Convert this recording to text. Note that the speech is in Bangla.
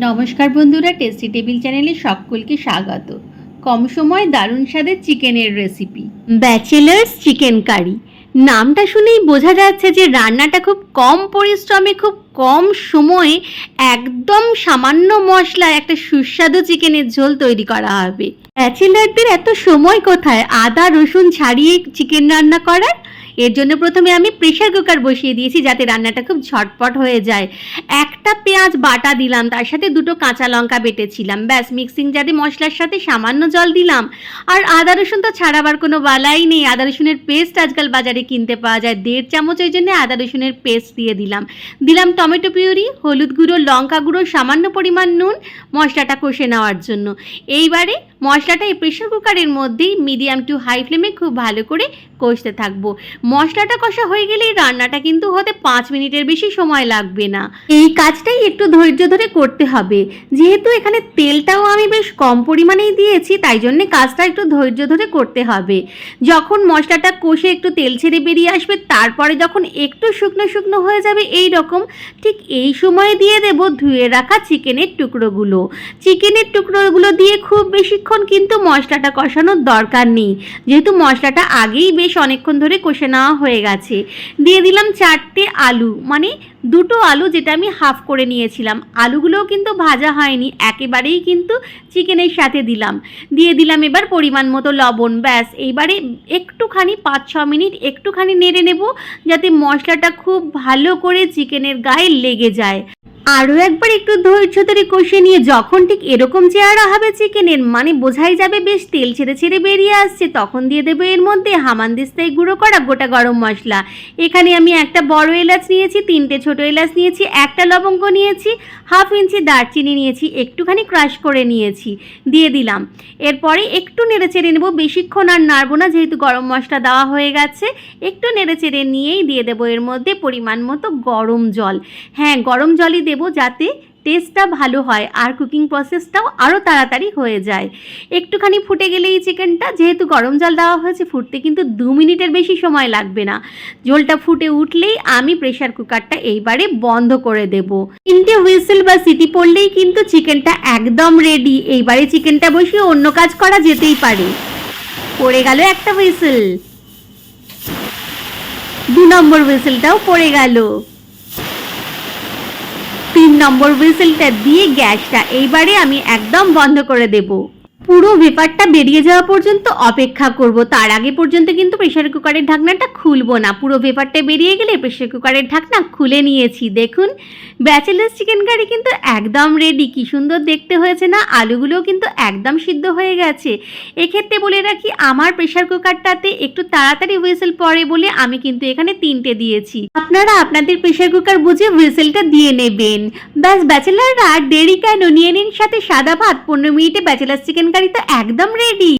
নমস্কার বন্ধুরা টেস্টি টেবিল চ্যানেলে সকলকে স্বাগত। কম সময় দারুণ স্বাদের চিকেনের রেসিপি ব্যাচেলার্স চিকেন কারি নামটা শুনেই বোঝা যাচ্ছে যে রান্নাটা খুব কম পরিশ্রমে, খুব কম সময়ে একদম সামান্য মশলায় একটা সুস্বাদু চিকেনের ঝোল তৈরি করা হবে। ব্যাচেলারদের এত সময় কোথায়? আদা, রসুন ছাড়িয়ে চিকেন রান্না করার? এর জন্য প্রথমে আমি প্রেশার কুকার বসিয়ে দিয়েছি যাতে রান্নাটা খুব ঝটপট হয়ে যায়। একটা পেঁয়াজ বাটা দিলাম, তার সাথে দুটো কাঁচা লঙ্কা বেটেছিলাম। ব্যাস মিক্সিং জারে মশলার সাথে সামান্য জল দিলাম। আর আদা রসুন তো ছাড়াবার কোনো বালাই নেই। আদা রসুনের পেস্ট আজকাল বাজারে কিনতে পাওয়া যায়। দেড় চামচ ওই জন্য আদা রসুনের পেস্ট দিয়ে দিলাম। দিলাম টমেটো পিউরি, হলুদ গুঁড়ো, লঙ্কা গুঁড়ো, সামান্য পরিমাণ নুন, মশলাটা কষে নেওয়ার জন্য। এইবারে মশলাটা এই প্রেশার কুকারের মধ্যেই মিডিয়াম টু হাই ফ্লেমে খুব ভালো করে কষতে থাকব। মশলাটা কষা হয়ে গেলেই রান্নাটা কিন্তু হতে পাঁচ মিনিটের বেশি সময় লাগবে না। এই কাজটাই একটু ধৈর্য ধরে করতে হবে। যেহেতু এখানে তেলটাও আমি বেশ কম পরিমাণেই দিয়েছি, তাই জন্যে কাজটা একটু ধৈর্য ধরে করতে হবে। যখন মশলাটা কষে একটু তেল ছেড়ে বেরিয়ে আসবে, তারপরে যখন একটু শুকনো শুকনো হয়ে যাবে এই রকম, ঠিক এই সময়ে দিয়ে দেব ধুয়ে রাখা চিকেনের টুকরোগুলো। চিকেনের টুকরোগুলো দিয়ে খুব বেশিক্ষণ কিন্তু মশলাটা কষানোর দরকার নেই। যেহেতু মশলাটা আগেই বেশ অনেকক্ষণ ধরে কষে নেওয়া হয়ে গেছে। দিয়ে দিলাম চারটে আলু মানে দুটো আলু যেটা আমি হাফ করে নিয়েছিলাম। আলুগুলোও কিন্তু ভাজা হয়নি, একেবারেই কিন্তু চিকেনের সাথে দিলাম। দিয়ে দিলাম এবার পরিমাণ মতো লবণ, ব্যাস। এইবারে একটুখানি পাঁচ ছ মিনিট একটুখানি নেড়ে নেব, যাতে মশলাটা খুব ভালো করে চিকেনের গায়ে লেগে যায়। আরও একবার একটু ধৈর্য ধরে কষে নিয়ে যখন ঠিক এরকম চেহারা হবে চিকেনের মানে বোঝাই যাবে বেশ তেল ছেড়ে ছেড়ে বেরিয়ে আসছে, তখন দিয়ে দেবো এর মধ্যে হামানদিস্তায় গুঁড়ো করা গোটা গরম মশলা। এখানে আমি একটা বড় এলাচ নিয়েছি, তিনটে ছোট এলাচ নিয়েছি, একটা লবঙ্গ নিয়েছি, হাফ ইঞ্চি দারচিনি নিয়েছি, একটুখানি ক্রাশ করে নিয়েছি, দিয়ে দিলাম। এরপরে একটু নেড়ে চেড়ে নেব, বেশিক্ষণ আর নাড়বো না, যেহেতু গরম মশলা দেওয়া হয়ে গেছে, একটু নেড়ে চেড়ে নিয়েই দিয়ে দেবো এর মধ্যে পরিমাণ মতো গরম জল। হ্যাঁ গরম জলই দেবো যাতে টেস্টটা ভালো হয় আর কুকিং প্রসেসটাও আরও তাড়াতাড়ি হয়ে যায়। একটুখানি ফুটে গেলেই চিকেনটা যেহেতু গরম জল দেওয়া হয়েছে, ফুটতে কিন্তু দু মিনিটের বেশি সময় লাগবে না। ঝোলটা ফুটে উঠলেই আমি প্রেশার কুকারটা এইবারে বন্ধ করে দেব। তিনটে হুইসেল বা সিটি পড়লেই কিন্তু চিকেনটা একদম রেডি এইবারে চিকেনটা বসিয়ে অন্য কাজ করা যেতেই পারে। পড়ে গেল একটা হুইসেল দু নম্বর হুইসেলটাও পড়ে গেল। নম্বর হুইসেলটা দিয়ে গ্যাসটা এইবারে আমি একদম বন্ধ করে দেব। পুরো ভেপারটা বেরিয়ে যাওয়া পর্যন্ত অপেক্ষা করব। তার আগে পর্যন্ত কিন্তু প্রেশার কুকারের ঢাকনাটা খুলবো না। পুরো ভেপারটা বেরিয়ে গেলে প্রেশার কুকারের ঢাকনা খুলে নিয়েছি। দেখুন ব্যাচেলার্স চিকেন কারি কিন্তু একদম রেডি কি সুন্দর দেখতে হয়েছে না? আলুগুলোও কিন্তু একদম সিদ্ধ হয়ে গেছে। এক্ষেত্রে বলে রাখি, আমার প্রেশার কুকারটাতে একটু তাড়াতাড়ি হুইসেল পড়ে বলে আমি কিন্তু এখানে তিনটে দিয়েছি। আপনারা আপনাদের প্রেশার কুকার বুঝে হুইসেলটা দিয়ে নেবেন। ব্যাস, ব্যাচেলাররা দেরি কেন? নিয়ে নিন সাথে সাদা ভাত। পনেরো মিনিটে ব্যাচেলার চিকেন কারি তো একদম রেডি